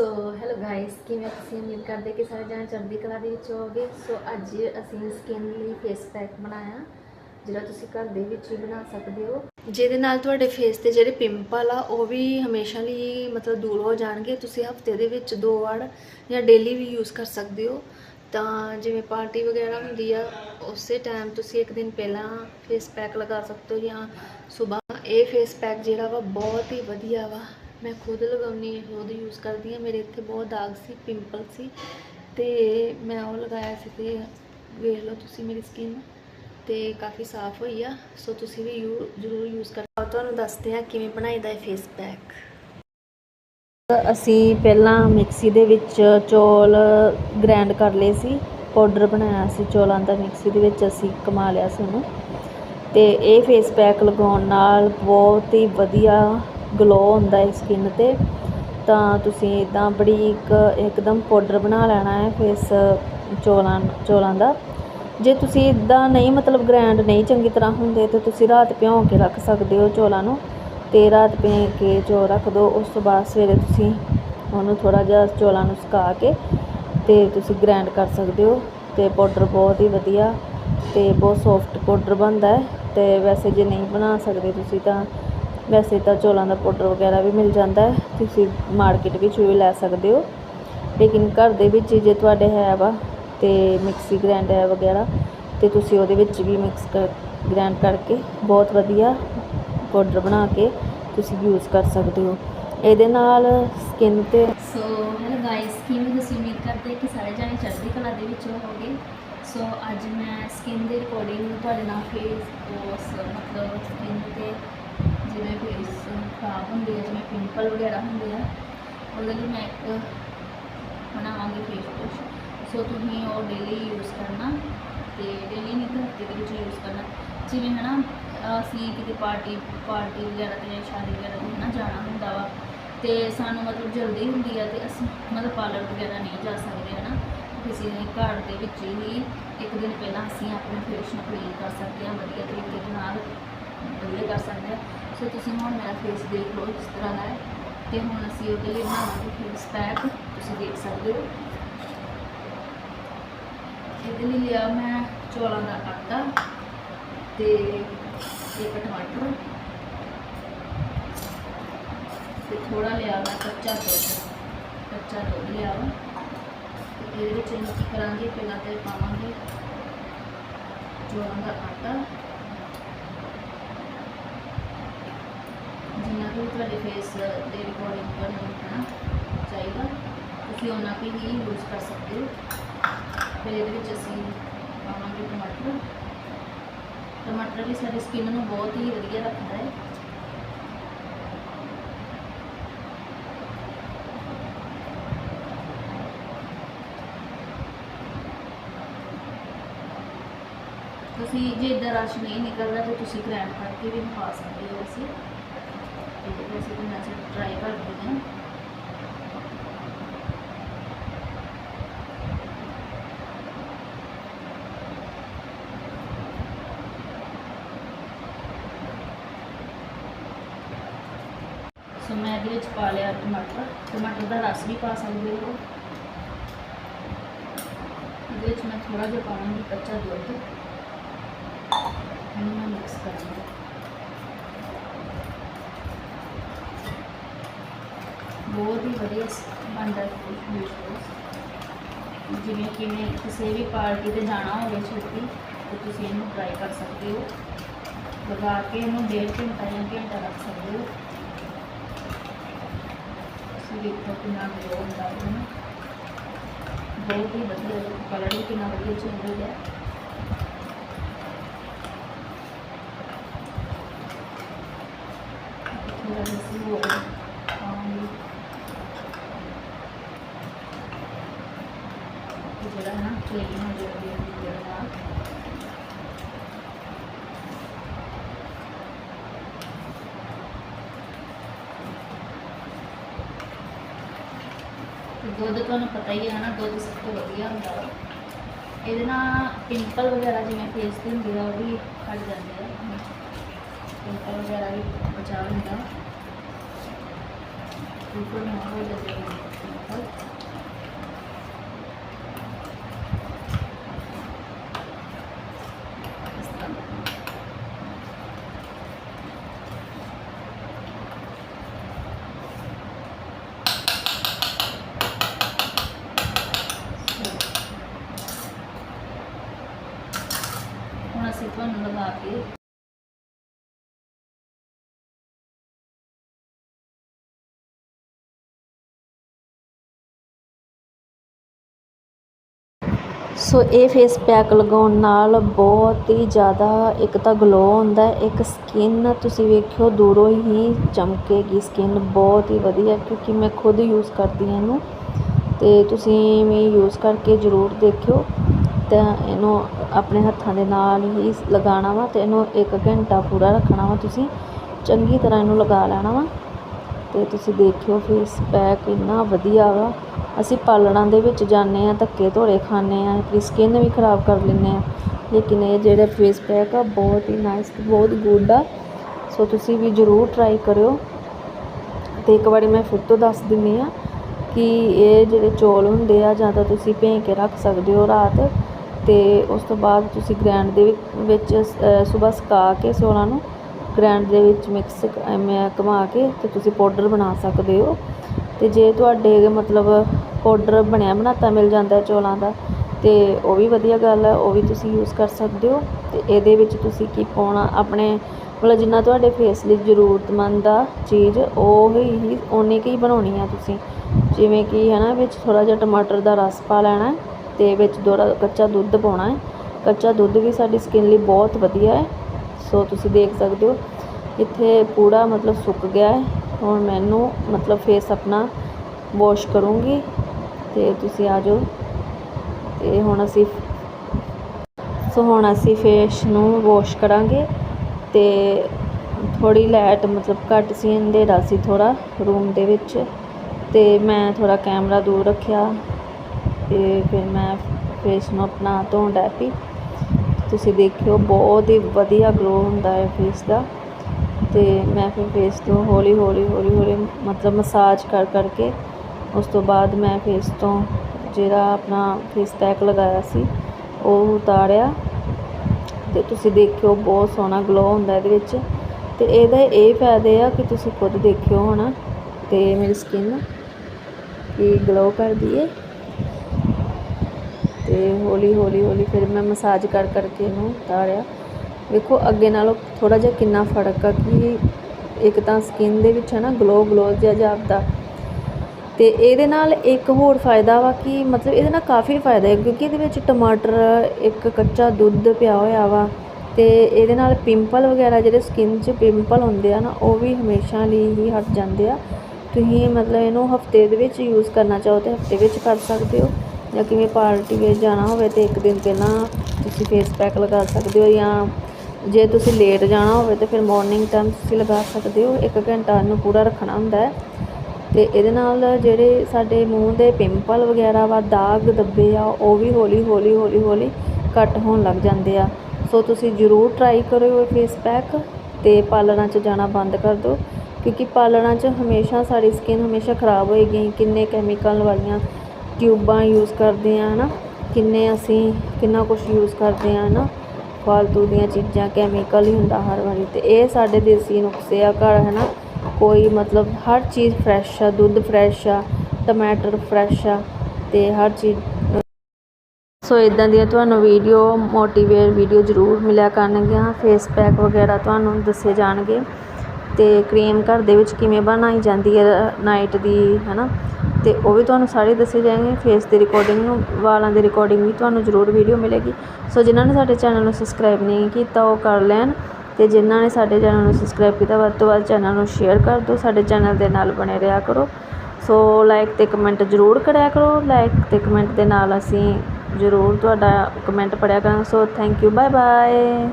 So hello guys ਕਿਵੇਂ ਤੁਸੀਂ? ਉਮੀਦ ਕਰਦੇ ਕਿ ਸਾਰੇ ਜਣੇ ਚੜ੍ਹਦੀ ਕਲਾ ਦੇ ਵਿੱਚ ਹੋਵੋਗੇ। ਸੋ ਅੱਜ ਅਸੀਂ ਸਕਿਨ ਲਈ ਫੇਸ ਪੈਕ ਬਣਾਇਆ। ਜਿਹੜਾ ਤੁਸੀਂ ਘਰ ਦੇ ਵਿੱਚ ਹੀ ਬਣਾ ਸਕਦੇ ਹੋ। ਜਿਹਦੇ ਨਾਲ ਤੁਹਾਡੇ ਫੇਸ ਤੇ ਜਿਹੜੇ ਪਿੰਪਲ ਆ, ਉਹ ਵੀ ਹਮੇਸ਼ਾ ਲਈ ਮਤਲਬ ਦੂਰ ਹੋ ਜਾਣਗੇ। ਤੁਸੀਂ ਹਫ਼ਤੇ ਦੇ ਵਿੱਚ ਦੋ ਵਾਰ ਜਾਂ ਡੇਲੀ ਵੀ ਯੂਜ਼ ਕਰ ਸਕਦੇ ਹੋ। ਤਾਂ ਜਿਵੇਂ ਪਾਰਟੀ ਵਗੈਰਾ ਹੁੰਦੀ ਆ, ਉਸੇ ਟਾਈਮ ਤੁਸੀਂ ਇੱਕ ਦਿਨ ਪਹਿਲਾਂ ਫੇਸ ਪੈਕ ਲਗਾ ਸਕਦੇ ਹੋ ਜਾਂ ਸਵੇਰ ਇਹ ਫੇਸ ਪੈਕ ਜਿਹੜਾ ਵਾ ਬਹੁਤ ਹੀ ਵਧੀਆ ਵਾ। ਮੈਂ ਖੁਦ ਲਗਾਉਣੀ ਹੈ, ਖੁਦ ਯੂਜ਼ ਕਰਦੀ ਹਾਂ। ਮੇਰੇ ਇੱਥੇ ਬਹੁਤ ਦਾਗ ਸੀ ਪਿੰਪਲ ਸੀ ਤੇ ਮੈਂ ਉਹ ਲਗਾਇਆ ਸੀ ਤੇ ਵੇਖ ਲਓ ਤੁਸੀਂ ਮੇਰੀ ਸਕਿਨ ਤੇ ਕਾਫੀ ਸਾਫ਼ ਹੋਈ ਆ, ਸੋ ਤੁਸੀਂ ਵੀ ਯੂ, ਜ਼ਰੂਰ ਯੂਜ਼ ਕਰੋ ਤੁਹਾਨੂੰ ਦੱਸਦੇ ਹਾਂ ਕਿਵੇਂ ਬਣਾਈਦਾ ਹੈ ਫੇਸ ਪੈਕ ਅਸੀਂ ਪਹਿਲਾਂ ਮਿਕਸੀ ਦੇ ਵਿੱਚ ਚੌਲ ਗ੍ਰਾਈਂਡ ਕਰ ਲਏ ਸੀ ਪਾਊਡਰ ਬਣਾਇਆ ਸੀ ਚੌਲਾਂ ਦਾ ਮਿਕਸੀ ਦੇ ਵਿੱਚ, ਅਸੀਂ ਕਮਾ ਲਿਆ ਸੀ ਉਹਨੂੰ। ਤੇ ਇਹ ਫੇਸ ਪੈਕ ਲਗਾਉਣ ਨਾਲ ਬਹੁਤ ਹੀ ਵਧੀਆ ਗਲੋ ਹੁੰਦਾ ਹੈ ਸਕਿਨ ਤੇ, ਤਾਂ ਤੁਸੀਂ ਇਦਾਂ ਬਰੀਕ ਇੱਕਦਮ ਪਾਊਡਰ ਬਣਾ ਲੈਣਾ ਹੈ ਫੇਸ ਚੌਲਾਂ ਚੌਲਾਂ ਦਾ। ਜੇ ਤੁਸੀਂ ਇੱਦਾਂ ਨਹੀਂ, ਮਤਲਬ ਗ੍ਰੈਂਡ ਨਹੀਂ ਚੰਗੀ ਤਰ੍ਹਾਂ ਹੁੰਦੇ, ਤਾਂ ਤੁਸੀਂ ਰਾਤ ਭਿਉਂ ਕੇ ਰੱਖ ਸਕਦੇ ਹੋ ਚੌਲਾਂ ਨੂੰ ਅਤੇ ਰਾਤ ਭਿਉਂ ਕੇ ਚੌਲ ਰੱਖ ਦਿਓ ਉਸ ਤੋਂ ਬਾਅਦ ਸਵੇਰੇ ਤੁਸੀਂ ਉਹਨੂੰ ਥੋੜ੍ਹਾ ਜਿਹਾ ਚੌਲਾਂ ਨੂੰ ਸੁਕਾ ਕੇ ਅਤੇ ਤੁਸੀਂ ਗ੍ਰਾਈਂਡ ਕਰ ਸਕਦੇ ਹੋ ਅਤੇ ਪਾਊਡਰ ਬਹੁਤ ਹੀ ਵਧੀਆ ਅਤੇ ਬਹੁਤ ਸੋਫਟ ਪਾਊਡਰ ਬਣਦਾ ਹੈ ਤੇ ਵੈਸੇ ਜੇ ਨਹੀਂ ਬਣਾ ਸਕਦੇ ਤੁਸੀਂ ਤਾਂ ਵੈਸੇ ਤਾਂ ਚੌਲਾਂ ਦਾ ਪਾਊਡਰ ਵਗੈਰਾ ਵੀ ਮਿਲ ਜਾਂਦਾ ਤੁਸੀਂ ਮਾਰਕੀਟ ਵਿੱਚ ਵੀ ਲੈ ਸਕਦੇ ਹੋ। ਲੇਕਿਨ ਘਰ ਦੇ ਵਿੱਚ ਜੇ ਤੁਹਾਡੇ ਹੈ ਵਾ ਅਤੇ ਮਿਕਸੀ ਗ੍ਰਾਈਂਡਰ ਵਗੈਰਾ ਅਤੇ ਤੁਸੀਂ ਉਹਦੇ ਵਿੱਚ ਵੀ ਮਿਕਸ ਕਰ ਗ੍ਰਾਈਂਡ ਕਰਕੇ ਬਹੁਤ ਵਧੀਆ ਪਾਊਡਰ ਬਣਾ ਕੇ ਤੁਸੀਂ ਯੂਜ਼ ਕਰ ਸਕਦੇ ਹੋ। ਇਹਦੇ ਨਾਲ ਸਕਿਨ ਤੇ ਸੋ ਹੈਲੋ ਗਾਇਸ ਕਿਵੇਂ ਤੁਸੀਂ ਉਮੀਦ ਕਰਦੇ ਕਿ ਸਾਰੇ ਜਾਣੇ ਚੜ੍ਹਦੀ ਕਲਾ ਦੇ ਵਿੱਚ ਹੋਵੋਗੇ? ਸੋ ਅੱਜ ਮੈਂ ਸਕਿਨ ਦੇ ਰਿਕਾਰਡਿੰਗ ਤੁਹਾਡੇ ਨਾਲ ਫੇਸ ਵਾਸ਼ ਮਤਲਬ ਸਕਿਨ ਤੇ ਜਿਵੇਂ ਫੇਸ ਖਰਾਬ ਹੁੰਦੇ ਆ, ਜਿਵੇਂ ਪਿੰਪਲ ਵਗੈਰਾ ਹੁੰਦੇ ਆ, ਉਹਦੇ ਲਈ ਮੈਂ ਇੱਕ ਬਣਾਵਾਂਗੀ ਫੇਸ ਵਾਸ਼ ਸੋ ਤੁਸੀਂ ਉਹ ਡੇਲੀ ਯੂਜ਼ ਕਰਨਾ ਤੇ ਡੇਲੀ ਨਹੀਂ ਤਾਂ ਹਫ਼ਤੇ ਦੇ ਵਿੱਚ ਯੂਜ਼ ਕਰਨਾ। ਜਿਵੇਂ ਹੈ ਨਾ ਅਸੀਂ ਕਿਤੇ ਪਾਰਟੀ ਪਾਰਟੀ ਵਗੈਰਾ ਤੇ ਜਾਂ ਸ਼ਾਦੀ ਵਗੈਰਾ ਤੇ ਹੈ ਨਾ ਜਾਣਾ ਹੁੰਦਾ ਵਾ, ਤੇ ਸਾਨੂੰ ਮਤਲਬ ਜਲਦੀ ਹੁੰਦੀ ਆ ਤੇ ਅਸੀਂ ਮਤਲਬ ਪਾਰਲਰ ਵਗੈਰਾ ਨਹੀਂ ਜਾ ਸਕਦੇ ਹੈ ਨਾ ਕਿਸੇ ਦੇ ਘਰ ਦੇ ਵਿੱਚ ਹੀ ਇੱਕ ਦਿਨ ਪਹਿਲਾਂ ਅਸੀਂ ਆਪਣੇ ਫੇਸ ਨੂੰ ਕਲੀਨ ਕਰ ਸਕਦੇ ਹਾਂ, ਵਧੀਆ ਤਰੀਕੇ ਦੇ ਨਾਲ, ਵਧੀਆ ਕਰ ਸਕਦੇ ਹਾਂ। ਸੋ ਤੁਸੀਂ ਹੁਣ ਮੇਰਾ ਫੇਸ ਦੇਖ ਲਓ ਇਸ ਤਰ੍ਹਾਂ ਦਾ ਹੈ। ਤੇ ਹੁਣ ਅਸੀਂ ਉਹਦੇ ਲਈ ਬਣਾਵਾਂਗੇ ਫੇਸ ਪੈਕ ਤੁਸੀਂ ਦੇਖ ਸਕਦੇ ਹੋ। ਇਹਦੇ ਲਈ ਲਿਆ ਮੈਂ ਚੌਲਾਂ ਦਾ ਆਟਾ ਤੇ ਇੱਕ ਟਮਾਟਰ। ਤੇ ਥੋੜਾ ਲਿਆ ਮੈਂ ਕੱਚਾ ਦੁੱਧ। ਕੱਚਾ ਦੁੱਧ ਲਿਆ ਤੇ ਇਹਦੇ ਵਿੱਚ ਇਹਨੂੰ ਕੀ ਕਰਾਂਗੇ? ਪਹਿਲਾਂ ਤੇ ਪਾਵਾਂਗੇ ਚੌਲਾਂ ਦਾ ਆਟਾ। ਜਿੰਨਾ ਕਿ ਤੁਹਾਡੇ ਫੇਸ ਦੇ ਰਿਕਾਰਡਿੰਗ ਤੁਹਾਨੂੰ ਹੋਣਾ ਚਾਹੀਦਾ। ਤੁਸੀਂ ਉਹਨਾਂ ਵੀ ਹੀ ਯੂਜ਼ ਕਰ ਸਕਦੇ ਹੋ। ਫਿਰ ਇਹਦੇ ਵਿੱਚ ਅਸੀਂ ਪਾਵਾਂਗੇ ਟਮਾਟਰ। ਟਮਾਟਰ ਵੀ ਸਾਡੀ ਸਕਿਨ ਨੂੰ ਬਹੁਤ ਹੀ ਵਧੀਆ ਰੱਖਦਾ ਹੈ। ਤੁਸੀਂ ਜੇ ਇਦਾਂ ਰਸ਼ ਨਹੀਂ ਨਿਕਲਦਾ ਤਾਂ ਤੁਸੀਂ ਗ੍ਰੈਂਡ ਕਰਕੇ ਵੀ ਪਾ ਸਕਦੇ ਹੋ ਅਸੀਂ ਤੇ ਵੈਸੇ ਤਾਂ ਮੈਂ ਟਰਾਈ ਕਰਦੀ ਹਾਂ ਸੋ ਮੈਂ ਇਹਦੇ ਵਿੱਚ ਪਾ ਲਿਆ ਟਮਾਟਰ ਟਮਾਟਰ ਦਾ ਰਸ ਵੀ ਪਾ ਸਕਦੇ ਹੋ ਇਹਦੇ ਵਿੱਚ ਮੈਂ ਥੋੜਾ ਜਿਹਾ ਪਾਵਾਂਗੀ ਕੱਚਾ ਦੁੱਧ ਇਹਨੂੰ ਮੈਂ ਮਿਕਸ ਕਰਾਂਗੀ ਬਹੁਤ ਹੀ ਵਧੀਆ ਬਣਦਾ ਫੇਸ ਵਾਸ਼ ਜਿਵੇਂ ਕਿਵੇਂ ਕਿਸੇ ਵੀ ਪਾਰਟੀ ਤੇ ਜਾਣਾ ਹੋਵੇ ਛੇਤੀ ਤਾਂ ਤੁਸੀਂ ਇਹਨੂੰ ਟਰਾਈ ਕਰ ਸਕਦੇ ਹੋ। ਲਗਾ ਕੇ ਇਹਨੂੰ ਡੇਢ ਘੰਟਾ ਜਾਂ ਘੰਟਾ ਰੱਖ ਸਕਦੇ ਹੋ। ਤੁਸੀਂ ਦੇਖੋ ਕਿੰਨਾ ਗਲੋ ਹੁੰਦਾ ਹੈ ਬਹੁਤ ਹੀ ਵਧੀਆ, ਕਲਰ ਵੀ ਕਿੰਨਾ ਵਧੀਆ ਚੇਂਜ ਹੋ ਗਿਆ ਥੋੜਾ ਜਿਹਾ ਸੀ ਹੋਰ ਪਾਵਾਂਗੀ ਇਹ ਜਿਹੜਾ ਹੈ ਨਾ ਕਲੀਨ ਹੋ ਜਾਏਗਾ ਜਿਹੜਾ ਨਾਲ ਦੁੱਧ ਤੁਹਾਨੂੰ ਪਤਾ ਹੀ ਹੈ ਨਾ ਦੁੱਧ ਸਭ ਤੋਂ ਵਧੀਆ ਹੁੰਦਾ ਵਾ। ਇਹਦੇ ਨਾਲ ਪਿੰਪਲ ਵਗੈਰਾ ਜਿਵੇਂ ਫੇਸ ਤੇ ਹੁੰਦੇ ਆ, ਉਹ ਵੀ ਹਟ ਜਾਂਦੇ ਆ। ਪਿੰਪਲ ਵਗੈਰਾ ਵੀ ਬਚਾ ਹੁੰਦਾ। ਬਿਲਕੁਲ ਨਾ ਹੋ ਜਾਂਦੇ ਪਿੰਪਲ ਤੁਹਾਨੂੰ ਲਗਾ ਕੇ ਸੋ ਇਹ ਫੇਸ ਪੈਕ ਲਗਾਉਣ ਨਾਲ ਬਹੁਤ ਹੀ ਜ਼ਿਆਦਾ ਇੱਕ ਤਾਂ ਗਲੋ ਹੁੰਦਾ ਇੱਕ ਸਕਿਨ ਤੁਸੀਂ ਵੇਖਿਓ ਦੂਰੋਂ ਹੀ ਚਮਕੇਗੀ ਸਕਿਨ ਬਹੁਤ ਹੀ ਵਧੀਆ ਕਿਉਂਕਿ ਮੈਂ ਖੁਦ ਯੂਜ਼ ਕਰਦੀ ਹਾਂ ਇਹਨੂੰ ਤੇ ਤੁਸੀਂ ਵੀ ਯੂਜ਼ ਕਰਕੇ ਜ਼ਰੂਰ ਦੇਖਿਓ। ਤਾਂ ਇਹਨੂੰ ਆਪਣੇ ਹੱਥਾਂ ਦੇ ਨਾਲ ਹੀ ਲਗਾਉਣਾ ਵਾ ਤੇ ਇਹਨੂੰ 1 ਘੰਟਾ ਪੂਰਾ ਰੱਖਣਾ ਵਾ ਤੁਸੀਂ, ਚੰਗੀ ਤਰ੍ਹਾਂ ਇਹਨੂੰ ਲਗਾ ਲੈਣਾ ਵਾ ਤੇ ਤੁਸੀਂ ਦੇਖਿਓ ਫੇਸ ਪੈਕ ਇੰਨਾ ਵਧੀਆ ਵਾ। ਅਸੀਂ ਪਾਲਣਾਂ ਦੇ ਵਿੱਚ ਜਾਂਦੇ ਹਾਂ, ਧੱਕੇ ਧੋਲੇ ਖਾਂਦੇ ਹਾਂ, ਆਪਣੀ ਸਕਿੰਨ ਵੀ ਖਰਾਬ ਕਰ ਲੈਂਦੇ ਹਾਂ। ਲੇਕਿਨ ਇਹ ਜਿਹੜਾ ਫੇਸ ਪੈਕ ਆ, ਬਹੁਤ ਹੀ ਨਾਈਸ ਬਹੁਤ ਗੁੱਡ ਆ। ਸੋ ਤੁਸੀਂ ਵੀ ਜ਼ਰੂਰ ਟਰਾਈ ਕਰਿਓ। ਅਤੇ ਇੱਕ ਵਾਰੀ ਮੈਂ ਫਿਰ ਤੋਂ ਦੱਸ ਦਿੰਦੀ ਆ ਕਿ ਇਹ ਜਿਹੜੇ ਚੌਲ ਹੁੰਦੇ ਆ, ਜਾਂ ਤਾਂ ਤੁਸੀਂ ਭੇਂ ਕੇ ਰੱਖ ਸਕਦੇ ਹੋ ਰਾਤ ਤੇ ਉਸ ਤੋਂ ਬਾਅਦ ਤੁਸੀਂ ਗ੍ਰੈਂਡ ਦੇ ਵਿੱਚ ਸਵੇਰ ਸੁਕਾ ਕੇ ਸੋਲਾਂ ਨੂੰ ਗ੍ਰੈਂਡ ਦੇ ਵਿੱਚ ਮਿਕਸ ਐਵੇਂ ਘੁਮਾ ਕੇ ਤੇ ਤੁਸੀਂ ਪਾਊਡਰ ਬਣਾ ਸਕਦੇ ਹੋ। ਤੇ ਜੇ ਤੁਹਾਡੇ ਮਤਲਬ ਪਾਊਡਰ ਬਣਿਆ ਬਣਾਤਾ, ਮਿਲ ਜਾਂਦਾ ਚੌਲਾਂ ਦਾ ਅਤੇ ਉਹ ਵੀ ਵਧੀਆ ਗੱਲ ਹੈ, ਉਹ ਵੀ ਤੁਸੀਂ ਯੂਜ਼ ਕਰ ਸਕਦੇ ਹੋ ਅਤੇ ਇਹਦੇ ਵਿੱਚ ਤੁਸੀਂ ਕੀ ਪਾਉਣਾ, ਆਪਣੇ ਮਤਲਬ ਜਿੰਨਾ ਤੁਹਾਡੇ ਫੇਸ ਲਈ ਜ਼ਰੂਰਤਮੰਦ ਆ ਚੀਜ਼, ਉਹ ਹੀ ਉਨੀ ਕੁ ਹੀ ਬਣਾਉਣੀ ਆ ਤੁਸੀਂ, ਜਿਵੇਂ ਕਿ ਹੈ ਨਾ ਵਿੱਚ ਥੋੜ੍ਹਾ ਜਿਹਾ ਟਮਾਟਰ ਦਾ ਰਸ ਪਾ ਲੈਣਾ ਅਤੇ ਵਿੱਚ ਥੋੜ੍ਹਾ ਕੱਚਾ ਦੁੱਧ ਪਾਉਣਾ ਹੈ, ਕੱਚਾ ਦੁੱਧ ਵੀ ਸਾਡੀ ਸਕਿਨ ਲਈ ਬਹੁਤ ਵਧੀਆ ਹੈ, ਸੋ ਤੁਸੀਂ ਦੇਖ ਸਕਦੇ ਹੋ, ਇੱਥੇ ਪੂਰਾ ਮਤਲਬ ਸੁੱਕ ਗਿਆ ਹੈ, ਹੁਣ ਮੈਨੂੰ ਮਤਲਬ ਫੇਸ ਆਪਣਾ ਵਾਸ਼ ਕਰੂੰਗੀ ਤੇ ਤੁਸੀਂ ਆ ਜਾਓ। ਤੇ ਹੁਣ ਅਸੀਂ ਸੋ ਹੁਣ ਅਸੀਂ ਫੇਸ ਨੂੰ ਵਾਸ਼ ਕਰਾਂਗੇ ਤੇ ਥੋੜੀ ਲਾਈਟ ਮਤਲਬ ਘੱਟ ਸੀ, ਅੰਧੇਰਾ ਸੀ ਥੋੜਾ ਰੂਮ ਦੇ ਵਿੱਚ। ਤੇ ਮੈਂ ਥੋੜਾ ਕੈਮਰਾ ਦੂਰ ਰੱਖਿਆ ਤੇ ਫਿਰ ਮੈਂ ਫੇਸ ਨੂੰ ਆਪਣਾ ਧੋਣ ਡੈ ਪਈ। ਤੁਸੀਂ ਦੇਖਿਓ, ਬਹੁਤ ਹੀ ਵਧੀਆ ਗਲੋ ਹੁੰਦਾ ਹੈ ਫੇਸ ਦਾ। ਤੇ ਮੈਂ ਫਿਰ ਫੇਸ ਤੋਂ ਹੌਲੀ ਹੌਲੀ ਹੌਲੀ ਹੌਲੀ ਮਤਲਬ ਮਸਾਜ ਕਰ ਕਰਕੇ ਉਸ ਤੋਂ ਬਾਅਦ ਮੈਂ ਫੇਸ ਤੋਂ ਜਿਹੜਾ ਆਪਣਾ ਫੇਸ ਪੈਕ ਲਗਾਇਆ ਸੀ, ਉਹ ਉਤਾਰਿਆ ਤੇ ਤੁਸੀਂ ਦੇਖਿਓ ਬਹੁਤ ਸੋਹਣਾ ਗਲੋ ਹੁੰਦਾ ਇਹਦੇ ਵਿੱਚ ਤੇ ਇਹਦੇ ਇਹ ਫਾਇਦੇ ਆ ਕਿ ਤੁਸੀਂ ਖੁਦ ਦੇਖਿਓ ਹੁਣ ਤੇ ਮੇਰੀ ਸਕਿਨ ਕੀ ਗਲੋ ਕਰਦੀ ਏ ਤੇ ਹੌਲੀ ਹੌਲੀ ਹੌਲੀ ਫਿਰ ਮੈਂ ਮਸਾਜ ਕਰ ਕਰਕੇ ਇਹਨੂੰ ਉਤਾਰਿਆ। ਵੇਖੋ ਅੱਗੇ ਨਾਲੋਂ ਥੋੜਾ ਜਿਹਾ ਕਿੰਨਾ ਫ਼ਰਕ ਆ ਕਿ ਇੱਕ ਤਾਂ ਸਕਿਨ ਦੇ ਵਿੱਚ ਹੈ ਨਾ ਗਲੋ ਗਲੋ ਜਿਹਾ ਜਿਹਾ ਆਪਦਾ ਅਤੇ ਇਹਦੇ ਨਾਲ ਇੱਕ ਹੋਰ ਫਾਇਦਾ ਵਾ ਕਿ ਮਤਲਬ ਇਹਦੇ ਨਾਲ ਕਾਫੀ ਫਾਇਦਾ ਹੈ, ਕਿਉਂਕਿ ਇਹਦੇ ਵਿੱਚ ਟਮਾਟਰ, ਇੱਕ ਕੱਚਾ ਦੁੱਧ ਪਿਆ ਹੋਇਆ ਵਾ ਅਤੇ ਇਹਦੇ ਨਾਲ ਪਿੰਪਲ ਵਗੈਰਾ ਜਿਹੜੇ ਸਕਿਨ 'ਚ ਪਿੰਪਲ ਹੁੰਦੇ ਆ ਨਾ, ਉਹ ਵੀ ਹਮੇਸ਼ਾ ਲਈ ਹੀ ਹਟ ਜਾਂਦੇ ਆ। ਤੁਸੀਂ ਮਤਲਬ ਇਹਨੂੰ ਹਫ਼ਤੇ ਦੇ ਵਿੱਚ ਯੂਜ਼ ਕਰਨਾ ਚਾਹੋ ਤਾਂ ਹਫ਼ਤੇ ਵਿੱਚ ਕਰ ਸਕਦੇ ਹੋ, ਜਾਂ ਕਿਵੇਂ ਪਾਰਟੀ ਵਿੱਚ ਜਾਣਾ ਹੋਵੇ ਤਾਂ ਇੱਕ ਦਿਨ ਪਹਿਲਾਂ ਤੁਸੀਂ ਫੇਸ ਪੈਕ ਲਗਾ ਸਕਦੇ ਹੋ ਜਾਂ ਜੇ ਤੁਸੀਂ ਲੇਟ ਜਾਣਾ ਹੋਵੇ ਤਾਂ ਫਿਰ ਮਾਰਨਿੰਗ ਟਾਈਮ ਤੁਸੀਂ ਲਗਾ ਸਕਦੇ ਹੋ, ਇੱਕ ਘੰਟਾ ਇਹਨੂੰ ਪੂਰਾ ਰੱਖਣਾ ਹੁੰਦਾ ਹੈ। ਤੇ ਇਹਦੇ ਨਾਲ ਜਿਹੜੇ ਸਾਡੇ ਮੂੰਹ ਦੇ ਪਿੰਪਲ ਵਗੈਰਾ ਵਾ, ਦਾਗ ਦੱਬੇ ਆ, ਉਹ ਵੀ ਹੌਲੀ ਹੌਲੀ ਹੌਲੀ ਹੌਲੀ ਘੱਟ ਹੋਣ ਲੱਗ ਜਾਂਦੇ ਆ। ਸੋ ਤੁਸੀਂ ਜ਼ਰੂਰ ਟਰਾਈ ਕਰਿਓ ਇਹ ਫੇਸ ਪੈਕ ਤੇ ਪਾਰਲਰਾਂ 'ਚ ਜਾਣਾ ਬੰਦ ਕਰ ਦਿਓ, ਕਿਉਂਕਿ ਪਾਰਲਰਾਂ 'ਚ ਹਮੇਸ਼ਾ ਸਾਡੀ ਸਕਿਨ ਹਮੇਸ਼ਾ ਖਰਾਬ ਹੋਏਗੀ। ਕਿੰਨੇ ਕੈਮੀਕਲ ਵਾਲੀਆਂ ਟਿਊਬਾਂ ਯੂਜ਼ ਕਰਦੇ ਆ, ਹਨਾ? ਕਿੰਨੇ ਅਸੀਂ ਕਿੰਨਾ ਕੁਝ ਯੂਜ਼ ਕਰਦੇ ਆ, ਹਨਾ? ਫਾਲਤੂ ਦੀਆਂ ਚੀਜ਼ਾਂ ਕੈਮੀਕਲ ਹੀ ਹੁੰਦਾ ਹਰ ਵਾਰੀ। ਤੇ ਇਹ ਸਾਡੇ ਦੇਸੀ ਨੁਸਖੇ ਆ ਘਰ ਹੈ ਨਾ ਕੋਈ ਮਤਲਬ ਹਰ ਚੀਜ਼ ਫਰੈਸ਼ ਆ, ਦੁੱਧ ਫਰੈਸ਼ ਆ ਟਮਾਟਰ ਫਰੈਸ਼ ਆ ਤੇ ਹਰ ਚੀਜ਼ ਸੋ ਇਦਾਂ ਦੀਆਂ ਤੁਹਾਨੂੰ ਵੀਡੀਓ ਮੋਟੀਵੇਟ ਵੀਡੀਓ ਜ਼ਰੂਰ ਮਿਲਿਆ ਕਰਨਗੀਆਂ। ਫੇਸ ਪੈਕ ਵਗੈਰਾ ਤੁਹਾਨੂੰ ਦੱਸੇ ਜਾਣਗੇ। ਤੇ ਕਰੀਮ ਘਰ ਦੇ ਵਿੱਚ ਕਿਵੇਂ ਬਣਾਈ ਜਾਂਦੀ ਹੈ ਨਾਈਟ ਦੀ, ਹਨਾ? ਤੇ ਉਹ ਵੀ ਤੁਹਾਨੂੰ ਸਾਰੇ ਦੱਸੇ ਜਾਣਗੇ। ਫੇਸ ਦੇ ਰਿਕਾਰਡਿੰਗ ਵਾਲਾਂ ਦੇ ਰਿਕਾਰਡਿੰਗ ਵੀ ਤੁਹਾਨੂੰ ਜ਼ਰੂਰ ਵੀਡੀਓ ਮਿਲੇਗੀ। ਸੋ ਜਿਨ੍ਹਾਂ ਨੇ ਸਾਡੇ ਚੈਨਲ ਨੂੰ ਸਬਸਕ੍ਰਾਈਬ ਨਹੀਂ ਕੀਤਾ, ਉਹ ਕਰ ਲੈਣ। ਤੇ ਜਿਨ੍ਹਾਂ ਨੇ ਸਾਡੇ ਚੈਨਲ ਨੂੰ ਸਬਸਕ੍ਰਾਈਬ ਕੀਤਾ, ਵੱਧ ਤੋਂ ਵੱਧ ਚੈਨਲ ਨੂੰ ਸ਼ੇਅਰ ਕਰ ਦਿਓ, ਸਾਡੇ ਚੈਨਲ ਦੇ ਨਾਲ ਬਣੇ ਰਿਹਾ ਕਰੋ। ਸੋ ਲਾਈਕ ਤੇ ਕਮੈਂਟ ਜ਼ਰੂਰ ਕਰਿਆ ਕਰੋ ਲਾਈਕ ਤੇ ਕਮੈਂਟ ਦੇ ਨਾਲ ਅਸੀਂ ਜ਼ਰੂਰ ਤੁਹਾਡਾ ਕਮੈਂਟ ਪੜ੍ਹਿਆ ਕਰਾਂਗੇ। So thank you bye bye